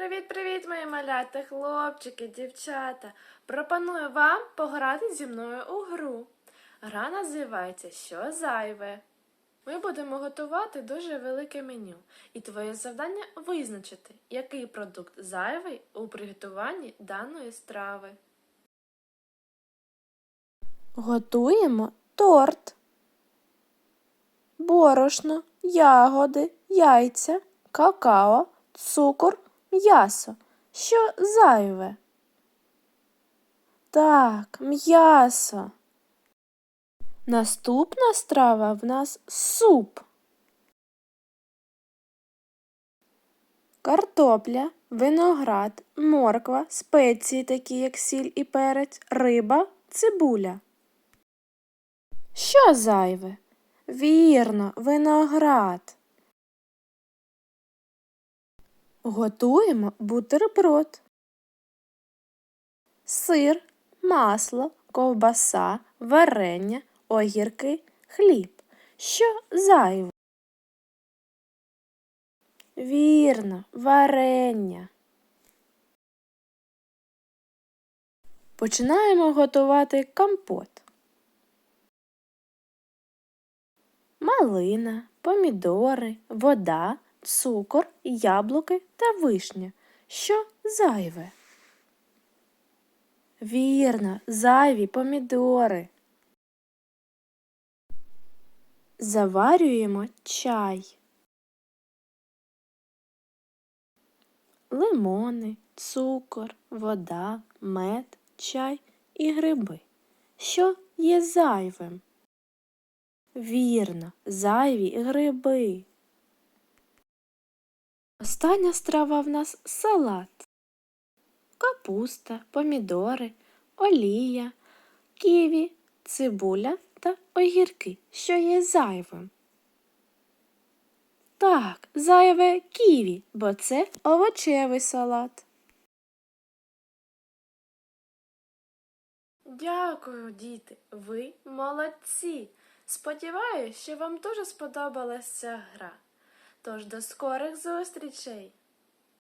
Привіт-привіт, мої малята, хлопчики, дівчата. Пропоную вам пограти зі мною у гру. Гра називається Що зайве. Ми будемо готувати дуже велике меню, і твоє завдання визначити, який продукт зайвий у приготуванні даної страви. Готуємо торт, борошно, ягоди, яйця, какао, цукор, м'ясо. Що зайве? Так, м'ясо. Наступна страва в нас суп. Картопля, виноград, морква, спеції, такі як сіль і перець, риба, цибуля. Що зайве? Вірно, виноград. Готуємо бутерброд. Сир, масло, ковбаса, варення, огірки, хліб. Що зайве? Вірно, варення. Починаємо готувати компот. Малина, помідори, вода, цукор, яблуки та вишня. Що зайве? Вірно, зайві помідори. Заварюємо чай. Лимони, цукор, вода, мед, чай і гриби. Що є зайвим? Вірно, зайві гриби. Остання страва в нас салат. Капуста, помідори, олія, ківі, цибуля та огірки, що є зайвим. Так, зайве ківі, бо це овочевий салат. Дякую, діти, ви молодці. Сподіваюсь, що вам дуже сподобалася гра. Тож до скорих зустрічей!